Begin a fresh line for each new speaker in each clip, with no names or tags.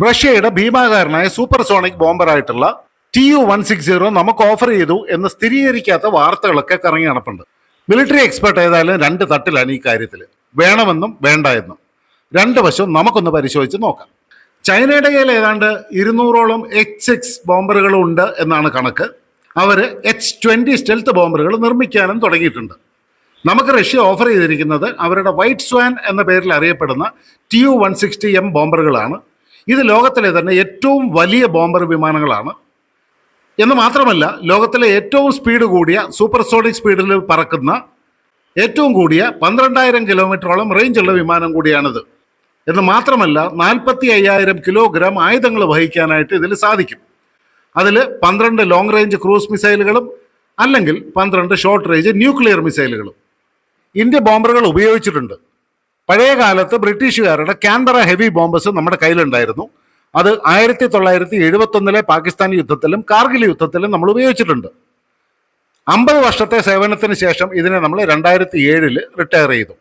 റഷ്യയുടെ ഭീമാകാരനായ supersonic ബോംബറായിട്ടുള്ള T U one six zero നമുക്ക് ഓഫർ ചെയ്തു എന്ന് സ്ഥിരീകരിക്കാത്ത വാർത്തകളൊക്കെ കറങ്ങി നടപ്പുണ്ട്. മിലിറ്ററി എക്സ്പെർട്ട് ഏതായാലും രണ്ട് തട്ടിലാണ് ഈ കാര്യത്തിൽ വേണമെന്നും വേണ്ട എന്നും രണ്ട് വശവും നമുക്കൊന്ന് പരിശോധിച്ച് നോക്കാം. ചൈനയുടെ കയ്യിൽ ഏതാണ്ട് ഇരുന്നൂറോളം എച്ച് സിക്സ് ബോംബറുകൾ ഉണ്ട് എന്നാണ് കണക്ക്. അവർ എച്ച് ട്വന്റി സ്റ്റെൽത്ത് ബോംബറുകൾ നിർമ്മിക്കാനും തുടങ്ങിയിട്ടുണ്ട്. നമുക്ക് റഷ്യ ഓഫർ ചെയ്തിരിക്കുന്നത് അവരുടെ വൈറ്റ് സ്വാൻ എന്ന പേരിൽ അറിയപ്പെടുന്ന T U one sixty M ബോംബറുകളാണ്. ഇത് ലോകത്തിലെ തന്നെ ഏറ്റവും വലിയ ബോംബർ വിമാനങ്ങളാണ്. എന്ന് മാത്രമല്ല ലോകത്തിലെ ഏറ്റവും സ്പീഡ് കൂടിയ സൂപ്പർസോണിക് സ്പീഡിൽ പറക്കുന്ന ഏറ്റവും കൂടിയ പന്ത്രണ്ടായിരം കിലോമീറ്ററോളം റേഞ്ചുള്ള വിമാനം കൂടിയാണിത്. എന്ന് മാത്രമല്ല നാൽപ്പത്തി അയ്യായിരം കിലോഗ്രാം ആയുധങ്ങൾ വഹിക്കാനായിട്ട് ഇതിൽ സാധിക്കും. അതിൽ പന്ത്രണ്ട് ലോങ് റേഞ്ച് ക്രൂസ് മിസൈലുകളും അല്ലെങ്കിൽ പന്ത്രണ്ട് ഷോർട്ട് റേഞ്ച് ന്യൂക്ലിയർ മിസൈലുകളും ഇന്ത്യ ബോംബറുകൾ ഉപയോഗിച്ചിട്ടുണ്ട്. പഴയ കാലത്ത് ബ്രിട്ടീഷുകാരുടെ ക്യാൻബറ ഹെവി ബോംബസ് നമ്മുടെ കയ്യിലുണ്ടായിരുന്നു. അത് ആയിരത്തി തൊള്ളായിരത്തി എഴുപത്തി ഒന്നിലെ പാകിസ്ഥാൻ യുദ്ധത്തിലും കാർഗിൽ യുദ്ധത്തിലും നമ്മൾ ഉപയോഗിച്ചിട്ടുണ്ട്. അമ്പത് വർഷത്തെ സേവനത്തിന് ശേഷം ഇതിനെ നമ്മൾ രണ്ടായിരത്തി ഏഴിൽ റിട്ടയർ ചെയ്തു.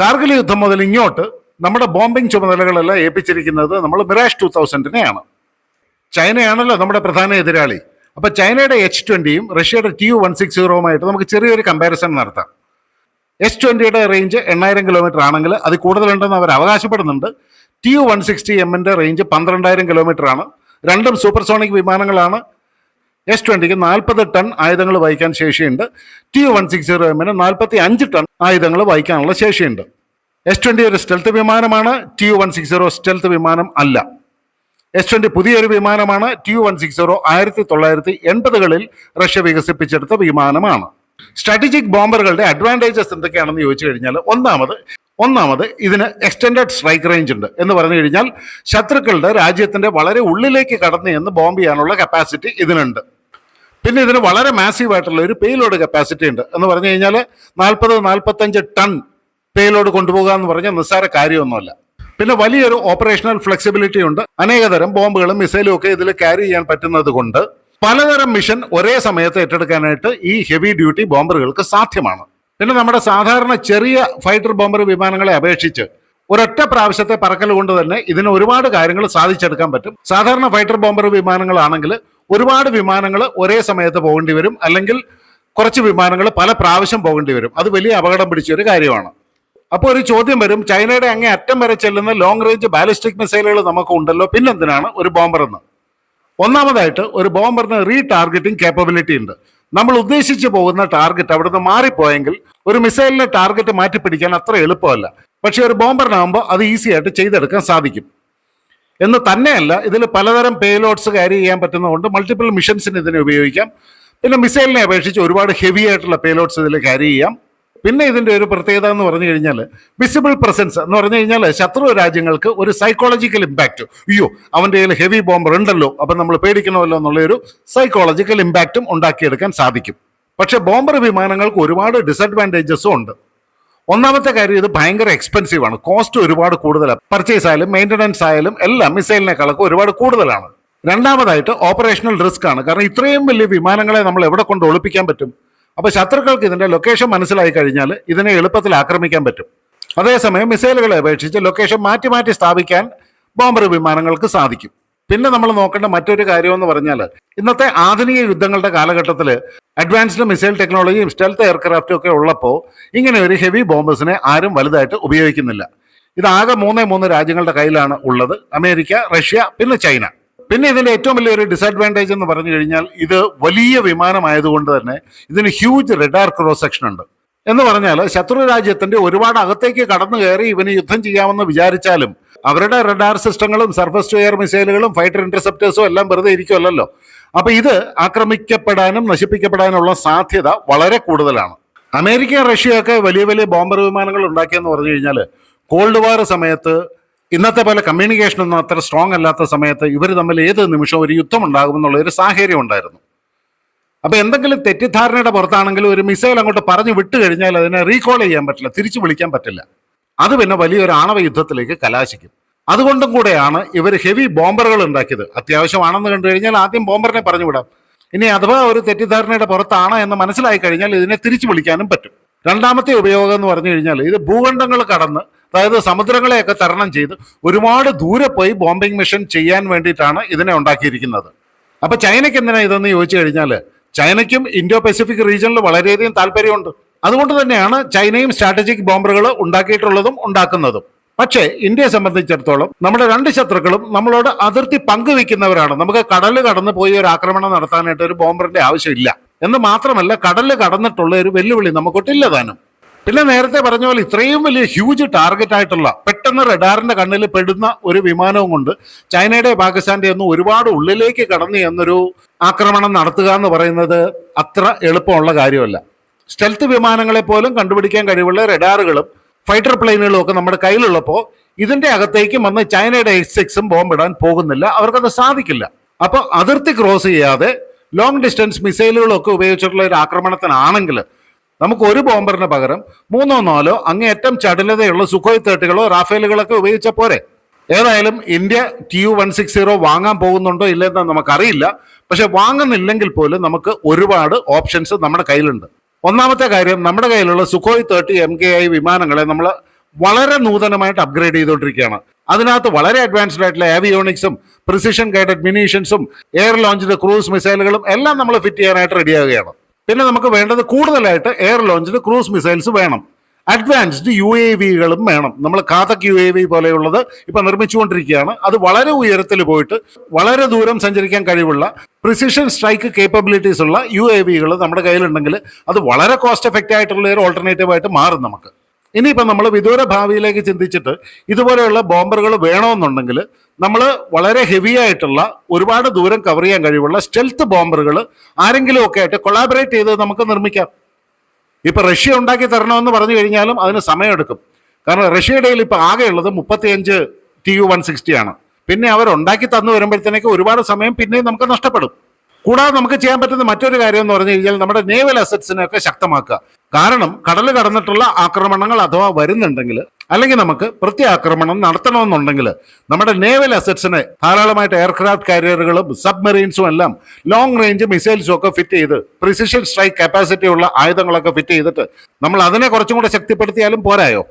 കാർഗിൽ യുദ്ധം മുതൽ ഇങ്ങോട്ട് നമ്മുടെ ബോംബിംഗ് ചുമതലകളെല്ലാം ഏൽപ്പിച്ചിരിക്കുന്നത് നമ്മൾ മിറാഷ് ടു തൗസൻഡിനെയാണ്. ചൈനയാണല്ലോ നമ്മുടെ പ്രധാന എതിരാളി. അപ്പൊ ചൈനയുടെ എച്ച് ട്വന്റിയും റഷ്യയുടെ ടി യു വൺ സിക്സ് സീറോവുമായിട്ട് നമുക്ക് ചെറിയൊരു കമ്പാരിസൺ നടത്താം. എസ് ട്വന്റിയുടെ റേഞ്ച് എണ്ണായിരം കിലോമീറ്റർ ആണെങ്കിൽ അത് കൂടുതലുണ്ടെന്ന് അവർ അവകാശപ്പെടുന്നുണ്ട്. ടി യു വൺ സിക്സ്റ്റി എമ്മിന്റെ റേഞ്ച് പന്ത്രണ്ടായിരം കിലോമീറ്റർ ആണ്. രണ്ടും സൂപ്പർസോണിക് വിമാനങ്ങളാണ്. എസ് ട്വന്റിക്ക് നാൽപ്പത് ടൺ ആയുധങ്ങൾ വഹിക്കാൻ ശേഷിയുണ്ട്. T U one six zero എമ്മിന് നാൽപ്പത്തി അഞ്ച് ടൺ ആയുധങ്ങൾ വഹിക്കാനുള്ള ശേഷിയുണ്ട്. എസ് ട്വന്റി ഒരു സ്റ്റെൽത്ത് വിമാനമാണ്. T U one six zero stealth വിമാനം അല്ല. എസ് ട്വന്റി പുതിയൊരു വിമാനമാണ്. T U one six zero ആയിരത്തി തൊള്ളായിരത്തി എൺപതുകളിൽ റഷ്യ വികസിപ്പിച്ചെടുത്ത വിമാനമാണ്. സ്ട്രാറ്റജിക് ബോംബറുകളുടെ അഡ്വാന്റേജസ് എന്തൊക്കെയാണെന്ന് ചോദിച്ചു കഴിഞ്ഞാൽ ഒന്നാമത് ഒന്നാമത് ഇതിന് എക്സ്റ്റൻഡഡ് സ്ട്രൈക്ക് റേഞ്ച് ഉണ്ട് എന്ന് പറഞ്ഞു കഴിഞ്ഞാൽ ശത്രുക്കളുടെ രാജ്യത്തിന്റെ വളരെ ഉള്ളിലേക്ക് കടന്നു എന്ന് ബോംബ് ചെയ്യാനുള്ള കപ്പാസിറ്റി ഇതിനുണ്ട്. പിന്നെ ഇതിന് വളരെ മാസീവ് ആയിട്ടുള്ള ഒരു പേലോഡ് കപ്പാസിറ്റി ഉണ്ട് എന്ന് പറഞ്ഞു കഴിഞ്ഞാൽ നാൽപ്പത് നാൽപ്പത്തഞ്ച് ടൺ പേലോഡ് കൊണ്ടുപോകുക എന്ന് പറഞ്ഞാൽ നിസ്സാര കാര്യമൊന്നുമല്ല. പിന്നെ വലിയൊരു ഓപ്പറേഷണൽ ഫ്ലെക്സിബിലിറ്റി ഉണ്ട്. അനേകതരം ബോംബുകളും മിസൈലും ഒക്കെ ഇതിൽ ക്യാരി ചെയ്യാൻ പറ്റുന്നത് കൊണ്ട് പലതരം മിഷൻ ഒരേ സമയത്ത് ഏറ്റെടുക്കാനായിട്ട് ഈ ഹെവി ഡ്യൂട്ടി ബോംബറുകൾക്ക് സാധ്യമാണ്. പിന്നെ നമ്മുടെ സാധാരണ ചെറിയ ഫൈറ്റർ ബോംബർ വിമാനങ്ങളെ അപേക്ഷിച്ച് ഒരൊറ്റ പ്രാവശ്യത്തെ പറക്കൽ കൊണ്ട് തന്നെ ഇതിന് ഒരുപാട് കാര്യങ്ങൾ സാധിച്ചെടുക്കാൻ പറ്റും. സാധാരണ ഫൈറ്റർ ബോംബർ വിമാനങ്ങളാണെങ്കിൽ ഒരുപാട് വിമാനങ്ങൾ ഒരേ സമയത്ത് പോകേണ്ടി വരും. അല്ലെങ്കിൽ കുറച്ച് വിമാനങ്ങൾ പല പ്രാവശ്യം പോകേണ്ടി വരും. അത് വലിയ അപകടം പിടിച്ച ഒരു കാര്യമാണ്. അപ്പോൾ ഒരു ചോദ്യം വരും. ചൈനയുടെ അങ്ങേ അറ്റം വരെ ചെല്ലുന്ന ലോങ് റേഞ്ച് ബാലിസ്റ്റിക് മിസൈലുകൾ നമുക്ക് ഉണ്ടല്ലോ പിന്നെന്തിനാണ് ഒരു ബോംബർ എന്ന്? ഒന്നാമതായിട്ട് ഒരു ബോംബറിന് റീ ടാർഗറ്റിംഗ് കേപ്പബിലിറ്റി ഉണ്ട്. നമ്മൾ ഉദ്ദേശിച്ചു പോകുന്ന ടാർഗറ്റ് അവിടുന്ന് മാറിപ്പോയെങ്കിൽ ഒരു മിസൈലിനെ ടാർഗറ്റ് മാറ്റിപ്പിടിക്കാൻ അത്ര എളുപ്പമല്ല. പക്ഷേ ഒരു ബോംബറിനാകുമ്പോൾ അത് ഈസി ആയിട്ട് ചെയ്തെടുക്കാൻ സാധിക്കും. എന്ന് തന്നെയല്ല ഇതിൽ പലതരം പേലോഡ്സ് ക്യാരി ചെയ്യാൻ പറ്റുന്നതുകൊണ്ട് മൾട്ടിപ്പിൾ മിഷൻസിന് ഇതിനെ ഉപയോഗിക്കാം. പിന്നെ മിസൈലിനെ അപേക്ഷിച്ച് ഒരുപാട് ഹെവി ആയിട്ടുള്ള പേലോഡ്സ് ഇതിൽ ക്യാരി ചെയ്യാം. പിന്നെ ഇതിന്റെ ഒരു പ്രത്യേകത എന്ന് പറഞ്ഞു കഴിഞ്ഞാൽ വിസിബിൾ പ്രസൻസ് എന്ന് പറഞ്ഞു കഴിഞ്ഞാൽ ശത്രു രാജ്യങ്ങൾക്ക് ഒരു സൈക്കോളജിക്കൽ ഇമ്പാക്റ്റ് അയ്യോ അവന്റെ കയ്യിൽ ഹെവി ബോംബർ ഉണ്ടല്ലോ അപ്പം നമ്മൾ പേടിക്കണമല്ലോ എന്നുള്ള ഒരു സൈക്കോളജിക്കൽ ഇമ്പാക്റ്റും ഉണ്ടാക്കിയെടുക്കാൻ സാധിക്കും. പക്ഷേ ബോംബർ വിമാനങ്ങൾക്ക് ഒരുപാട് ഡിസഡ്വാന്റേജസും ഉണ്ട്. ഒന്നാമത്തെ കാര്യം ഇത് ഭയങ്കര എക്സ്പെൻസീവ് ആണ്. കോസ്റ്റ് ഒരുപാട് കൂടുതലാണ്. പർച്ചേസ് ആയാലും മെയിന്റനൻസ് ആയാലും എല്ലാം മിസൈലിനേക്കാളൊക്കെ ഒരുപാട് കൂടുതലാണ്. രണ്ടാമതായിട്ട് ഓപ്പറേഷണൽ റിസ്ക് ആണ്. കാരണം ഇത്രയും വലിയ വിമാനങ്ങളെ നമ്മൾ എവിടെ കൊണ്ട് ഒളിപ്പിക്കാൻ പറ്റും? അപ്പൊ ശത്രുക്കൾക്ക് ഇതിന്റെ ലൊക്കേഷൻ മനസ്സിലായി കഴിഞ്ഞാൽ ഇതിനെ എളുപ്പത്തിൽ ആക്രമിക്കാൻ പറ്റും. അതേസമയം മിസൈലുകളെ അപേക്ഷിച്ച് ലൊക്കേഷൻ മാറ്റി മാറ്റി സ്ഥാപിക്കാൻ ബോംബർ വിമാനങ്ങൾക്ക് സാധിക്കും. പിന്നെ നമ്മൾ നോക്കേണ്ട മറ്റൊരു കാര്യം എന്ന് പറഞ്ഞാൽ ഇന്നത്തെ ആധുനിക യുദ്ധങ്ങളുടെ കാലഘട്ടത്തിൽ അഡ്വാൻസ്ഡ് മിസൈൽ ടെക്നോളജിയും സ്റ്റെൽത്ത് എയർക്രാഫ്റ്റും ഒക്കെ ഉള്ളപ്പോൾ ഇങ്ങനെ ഒരു ഹെവി ബോംബേഴ്സിനെ ആരും വലുതായിട്ട് ഉപയോഗിക്കുന്നില്ല. ഇതാകെ മൂന്നേ മൂന്ന് രാജ്യങ്ങളുടെ കയ്യിലാണ് ഉള്ളത്. അമേരിക്ക റഷ്യ പിന്നെ ചൈന. പിന്നെ ഇതിന്റെ ഏറ്റവും വലിയൊരു ഡിസഡ്വാന്റേജ് എന്ന് പറഞ്ഞു കഴിഞ്ഞാൽ ഇത് വലിയ വിമാനമായതുകൊണ്ട് തന്നെ ഇതിന് ഹ്യൂജ് റെഡാർ ക്രോസ് സെക്ഷൻ ഉണ്ട്. എന്ന് പറഞ്ഞാൽ ശത്രു രാജ്യത്തിന്റെ ഒരുപാട് അകത്തേക്ക് കടന്നു കയറി ഇവന് യുദ്ധം ചെയ്യാമെന്ന് വിചാരിച്ചാലും അവരുടെ റഡാർ സിസ്റ്റങ്ങളും സർഫസ് ടു എയർ മിസൈലുകളും ഫൈറ്റർ ഇന്റർസെപ്റ്റേഴ്സും എല്ലാം വെറുതെ ഇരിക്കുമല്ലോ അപ്പൊ ഇത് ആക്രമിക്കപ്പെടാനും നശിപ്പിക്കപ്പെടാനുള്ള സാധ്യത വളരെ കൂടുതലാണ്. അമേരിക്ക റഷ്യയൊക്കെ വലിയ വലിയ ബോംബർ വിമാനങ്ങൾ ഉണ്ടാക്കിയെന്ന് പറഞ്ഞു കഴിഞ്ഞാൽ കോൾഡ് വാർ സമയത്ത് ഇന്നത്തെ പോലെ കമ്മ്യൂണിക്കേഷൻ ഒന്നും അത്ര സ്ട്രോങ് അല്ലാത്ത സമയത്ത് ഇവർ തമ്മിൽ ഏത് നിമിഷവും ഒരു യുദ്ധം ഉണ്ടാകുമെന്നുള്ള ഒരു സാഹചര്യം ഉണ്ടായിരുന്നു. അപ്പൊ എന്തെങ്കിലും തെറ്റിദ്ധാരണയുടെ പുറത്താണെങ്കിലും ഒരു മിസൈൽ അങ്ങോട്ട് പറഞ്ഞു വിട്ടു കഴിഞ്ഞാൽ അതിനെ റീകോൾ ചെയ്യാൻ പറ്റില്ല തിരിച്ചു വിളിക്കാൻ പറ്റില്ല. അത് പിന്നെ വലിയൊരു ആണവ യുദ്ധത്തിലേക്ക് കലാശിക്കും. അതുകൊണ്ടും കൂടെയാണ് ഇവർ ഹെവി ബോംബറുകൾ ഉണ്ടാക്കിയത്. അത്യാവശ്യമാണെന്ന് കണ്ടു കഴിഞ്ഞാൽ ആദ്യം ബോംബറിനെ പറഞ്ഞു വിടാം. ഇനി അഥവാ ഒരു തെറ്റിദ്ധാരണയുടെ പുറത്താണ് എന്ന് മനസ്സിലായി കഴിഞ്ഞാൽ ഇതിനെ തിരിച്ചു വിളിക്കാനും പറ്റും. രണ്ടാമത്തെ ഉപയോഗം എന്ന് പറഞ്ഞു കഴിഞ്ഞാൽ ഇത് ഭൂഖണ്ഡങ്ങൾ കടന്ന് അതായത് സമുദ്രങ്ങളെയൊക്കെ തരണം ചെയ്ത് ഒരുപാട് ദൂരെ പോയി ബോംബിംഗ് മിഷൻ ചെയ്യാൻ വേണ്ടിയിട്ടാണ് ഇതിനെ ഉണ്ടാക്കിയിരിക്കുന്നത്. അപ്പൊ ചൈനയ്ക്ക് എന്തിനാ ഇതെന്ന് ചോദിച്ചു കഴിഞ്ഞാൽ ചൈനയ്ക്കും ഇൻഡോ പസഫിക് റീജിയനിൽ വളരെയധികം താല്പര്യമുണ്ട്. അതുകൊണ്ട് തന്നെയാണ് ചൈനയും സ്ട്രാറ്റജിക് ബോംബറുകൾ ഉണ്ടാക്കിയിട്ടുള്ളതും ഉണ്ടാക്കുന്നതും. പക്ഷേ ഇന്ത്യയെ സംബന്ധിച്ചിടത്തോളം നമ്മുടെ രണ്ട് ശത്രുക്കളും നമ്മളോട് അതിർത്തി പങ്കുവെക്കുന്നവരാണ് നമുക്ക് കടൽ കടന്ന് പോയി ഒരു ആക്രമണം നടത്താനായിട്ട് ഒരു ബോംബറിന്റെ ആവശ്യമില്ല. എന്ന് മാത്രമല്ല കടൽ കടന്നിട്ടുള്ള ഒരു വെല്ലുവിളി നമുക്കൊട്ടില്ല താനും. പിന്നെ നേരത്തെ പറഞ്ഞ പോലെ ഇത്രയും വലിയ ഹ്യൂജ് ടാർഗറ്റ് ആയിട്ടുള്ള പെട്ടെന്ന് റഡാറിന്റെ കണ്ണിൽ പെടുന്ന ഒരു വിമാനവും കൊണ്ട് ചൈനയുടെ പാകിസ്ഥാന്റെ ഒന്നും ഒരുപാട് ഉള്ളിലേക്ക് കടന്നു എന്നൊരു ആക്രമണം നടത്തുക എന്ന് പറയുന്നത് അത്ര എളുപ്പമുള്ള കാര്യമല്ല. സ്റ്റെൽത്ത് വിമാനങ്ങളെ പോലും കണ്ടുപിടിക്കാൻ കഴിവുള്ള റഡാറുകളും ഫൈറ്റർ പ്ലെയിനുകളും ഒക്കെ നമ്മുടെ കയ്യിലുള്ളപ്പോൾ ഇതിന്റെ അകത്തേക്ക് വന്ന് ചൈനയുടെ എക്സ് എക്സും ബോംബിടാൻ പോകുന്നില്ല. അവർക്കത് സാധിക്കില്ല. അപ്പോൾ അതിർത്തി ക്രോസ് ചെയ്യാതെ ലോങ് ഡിസ്റ്റൻസ് മിസൈലുകളൊക്കെ ഉപയോഗിച്ചിട്ടുള്ള ഒരു ആക്രമണത്തിനാണെങ്കിൽ നമുക്ക് ഒരു ബോംബറിന് പകരം മൂന്നോ നാലോ അങ്ങേയറ്റം ചടുലതയുള്ള സുഖോയ് തേർട്ടികളോ റാഫേലുകളൊക്കെ ഉപയോഗിച്ച പോരെ. ഏതായാലും India T U one six zero വാങ്ങാൻ പോകുന്നുണ്ടോ ഇല്ലെന്ന് നമുക്കറിയില്ല. പക്ഷെ വാങ്ങുന്നില്ലെങ്കിൽ പോലും നമുക്ക് ഒരുപാട് ഓപ്ഷൻസ് നമ്മുടെ കയ്യിലുണ്ട്. ഒന്നാമത്തെ കാര്യം നമ്മുടെ കയ്യിലുള്ള Sukhoi thirty M K I വിമാനങ്ങളെ നമ്മൾ വളരെ നൂതനമായിട്ട് അപ്ഗ്രേഡ് ചെയ്തുകൊണ്ടിരിക്കുകയാണ്. അതിനകത്ത് വളരെ അഡ്വാൻസ്ഡ് ആയിട്ടുള്ള ആവിയോണിക്സും പ്രിസിഷൻ ഗൈഡഡ് മിനീഷൻസും എയർ ലോഞ്ചിന്റെ ക്രൂസ് മിസൈലുകളും എല്ലാം നമ്മൾ ഫിറ്റ് ചെയ്യാനായിട്ട് റെഡിയാവുകയാണ് പിന്നെ നമുക്ക് വേണ്ടത് കൂടുതലായിട്ട് എയർ ലോഞ്ചിന് ക്രൂസ് മിസൈൽസ് വേണം. അഡ്വാൻസ്ഡ് യു എ വികളും വേണം. നമ്മൾ കാതക് യു എ വി പോലെയുള്ളത് ഇപ്പം നിർമ്മിച്ചുകൊണ്ടിരിക്കുകയാണ്. അത് വളരെ ഉയരത്തിൽ പോയിട്ട് വളരെ ദൂരം സഞ്ചരിക്കാൻ കഴിവുള്ള പ്രിസിഷൻ സ്ട്രൈക്ക് കേപ്പബിലിറ്റീസ് ഉള്ള യു എ വികൾ നമ്മുടെ കയ്യിലുണ്ടെങ്കിൽ അത് വളരെ കോസ്റ്റ് എഫക്റ്റീവ് ആയിട്ടുള്ള ഒരു ഓൾട്ടർനേറ്റീവ് ആയിട്ട് മാറും നമുക്ക്. ഇനിയിപ്പോൾ നമ്മൾ വിദൂര ഭാവിയിലേക്ക് ചിന്തിച്ചിട്ട് ഇതുപോലെയുള്ള ബോംബറുകൾ വേണമെന്നുണ്ടെങ്കിൽ നമ്മൾ വളരെ ഹെവി ആയിട്ടുള്ള ഒരുപാട് ദൂരം കവർ ചെയ്യാൻ കഴിവുള്ള സ്റ്റെൽത്ത് ബോംബറുകൾ ആരെങ്കിലും ഒക്കെ ആയിട്ട് കൊളാബറേറ്റ് ചെയ്ത് നമുക്ക് നിർമ്മിക്കാം. ഇപ്പം റഷ്യ ഉണ്ടാക്കി തരണമെന്ന് പറഞ്ഞു കഴിഞ്ഞാലും അതിന് സമയമെടുക്കും. കാരണം റഷ്യയുടെ ഇപ്പോൾ ഇപ്പൊ ആകെയുള്ളത് മുപ്പത്തിയഞ്ച് ടി യു വൺ സിക്സ്റ്റി ആണ്. പിന്നെ അവർ ഉണ്ടാക്കി തന്നു വരുമ്പോഴത്തേക്ക് ഒരുപാട് സമയം പിന്നെയും നമുക്ക് നഷ്ടപ്പെടും. കൂടാതെ നമുക്ക് ചെയ്യാൻ പറ്റുന്ന മറ്റൊരു കാര്യം എന്ന് പറഞ്ഞു കഴിഞ്ഞാൽ നമ്മുടെ നേവൽ അസറ്റ്സിനെയൊക്കെ ശക്തമാക്കുക. കാരണം കടൽ കടന്നിട്ടുള്ള ആക്രമണങ്ങൾ അഥവാ വരുന്നുണ്ടെങ്കിൽ അല്ലെങ്കിൽ നമുക്ക് പ്രത്യാക്രമണം നടത്തണമെന്നുണ്ടെങ്കിൽ നമ്മുടെ നേവൽ അസറ്റ്സിനെ ധാരാളമായിട്ട് എയർക്രാഫ്റ്റ് കാരിയറുകളും സബ്മറീൻസും എല്ലാം ലോങ് റേഞ്ച് മിസൈൽസും ഒക്കെ ഫിറ്റ് ചെയ്ത് പ്രിസിഷൻ സ്ട്രൈക്ക് കപ്പാസിറ്റി ഉള്ള ആയുധങ്ങളൊക്കെ ഫിറ്റ് ചെയ്തിട്ട് നമ്മൾ അതിനെ കുറച്ചും കൂടെ ശക്തിപ്പെടുത്തിയാലും പോരായോ?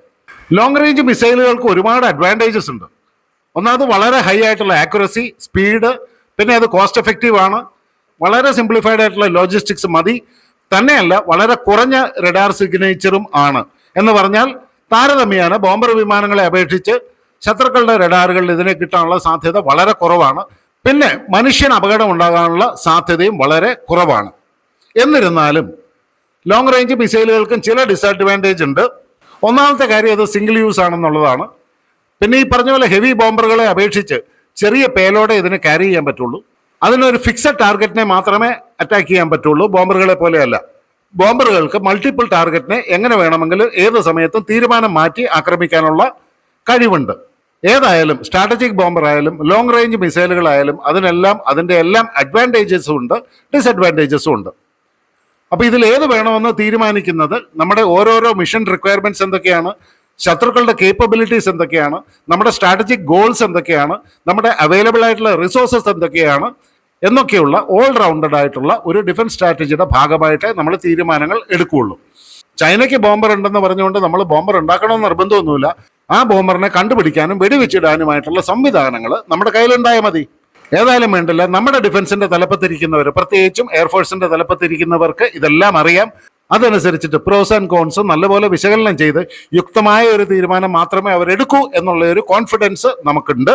ലോങ് റേഞ്ച് മിസൈലുകൾക്ക് ഒരുപാട് അഡ്വാന്റേജസ് ഉണ്ട്. ഒന്നാമത് വളരെ ഹൈ ആയിട്ടുള്ള ആക്യുറസി സ്പീഡ് പിന്നെ അത് കോസ്റ്റ് എഫക്റ്റീവ് ആണ്. വളരെ സിംപ്ലിഫൈഡ് ആയിട്ടുള്ള ലോജിസ്റ്റിക്സ് മതി. തന്നെയല്ല വളരെ കുറഞ്ഞ റഡാർ സിഗ്നേച്ചറും ആണ്. എന്ന് പറഞ്ഞാൽ താരതമ്യേന ബോംബർ വിമാനങ്ങളെ അപേക്ഷിച്ച് ശത്രുക്കളുടെ റഡാറുകളിൽ ഇതിനെ കിട്ടാനുള്ള സാധ്യത വളരെ കുറവാണ്. പിന്നെ മനുഷ്യൻ അപകടം ഉണ്ടാകാനുള്ള സാധ്യതയും വളരെ കുറവാണ്. എന്നിരുന്നാലും ലോങ് റേഞ്ച് മിസൈലുകൾക്കും ചില ഡിസഡ്വാന്റേജ് ഉണ്ട്. ഒന്നാമത്തെ കാര്യം അത് സിംഗിൾ യൂസ് ആണെന്നുള്ളതാണ്. പിന്നെ ഈ പറഞ്ഞ പോലെ ഹെവി ബോംബറുകളെ അപേക്ഷിച്ച് ചെറിയ പേലോടെ ഇതിനെ ക്യാരി ചെയ്യാൻ പറ്റുള്ളൂ. അതിനൊരു ഫിക്സഡ് ടാർഗറ്റിനെ മാത്രമേ അറ്റാക്ക് ചെയ്യാൻ പറ്റുള്ളൂ. ബോംബറുകളെ പോലെയല്ല. ബോംബറുകൾക്ക് മൾട്ടിപ്പിൾ ടാർഗറ്റിനെ എങ്ങനെ വേണമെങ്കിലും ഏത് സമയത്തും തീരുമാനം മാറ്റി ആക്രമിക്കാനുള്ള കഴിവുണ്ട്. ഏതായാലും സ്ട്രാറ്റജിക് ബോംബർ ആയാലും ലോങ് റേഞ്ച് മിസൈലുകളായാലും അതിനെല്ലാം അതിന്റെ എല്ലാം അഡ്വാന്റേജസും ഉണ്ട് ഡിസഡ്വാന്റേജസും ഉണ്ട്. അപ്പോൾ ഇതിൽ ഏത് വേണമെന്ന് തീരുമാനിക്കുന്നത് നമ്മുടെ ഓരോരോ മിഷൻ റിക്വയർമെന്റ്സ് എന്തൊക്കെയാണ് ശത്രുക്കളുടെ കേപ്പബിലിറ്റീസ് എന്തൊക്കെയാണ് നമ്മുടെ സ്ട്രാറ്റജിക് ഗോൾസ് എന്തൊക്കെയാണ് നമ്മുടെ അവൈലബിൾ ആയിട്ടുള്ള റിസോഴ്സസ് എന്തൊക്കെയാണ് എന്നൊക്കെയുള്ള ഓൾ റൗണ്ടഡ് ആയിട്ടുള്ള ഒരു ഡിഫൻസ് സ്ട്രാറ്റജിയുടെ ഭാഗമായിട്ടേ നമ്മൾ തീരുമാനങ്ങൾ എടുക്കുകയുള്ളൂ. ചൈനയ്ക്ക് ബോംബർ ഉണ്ടെന്ന് പറഞ്ഞുകൊണ്ട് നമ്മൾ ബോംബർ ഉണ്ടാക്കണമെന്ന് നിർബന്ധമൊന്നുമില്ല. ആ ബോംബറിനെ കണ്ടുപിടിക്കാനും വെടിവെച്ചിടാനുമായിട്ടുള്ള സംവിധാനങ്ങൾ നമ്മുടെ കയ്യിലുണ്ടായാൽ മതി. ഏതായാലും വേണ്ടില്ല നമ്മുടെ ഡിഫൻസിന്റെ തലപ്പത്തിരിക്കുന്നവർ പ്രത്യേകിച്ചും എയർഫോഴ്സിന്റെ തലപ്പത്തിരിക്കുന്നവർക്ക് ഇതെല്ലാം അറിയാം. അതനുസരിച്ചിട്ട് പ്രോസ് ആൻഡ് കോൺസ് നല്ലപോലെ വിശകലനം ചെയ്ത് യുക്തമായ ഒരു തീരുമാനം മാത്രമേ അവരെടുക്കൂ എന്നുള്ള ഒരു കോൺഫിഡൻസ് നമുക്കുണ്ട്.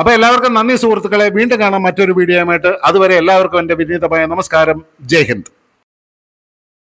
അപ്പൊ എല്ലാവർക്കും നന്ദി സുഹൃത്തുക്കളെ വീണ്ടും കാണാം മറ്റൊരു വീഡിയോയുമായിട്ട്. അതുവരെ എല്ലാവർക്കും എന്റെ വിനീതമായ നമസ്കാരം. ജയ് ഹിന്ദ്.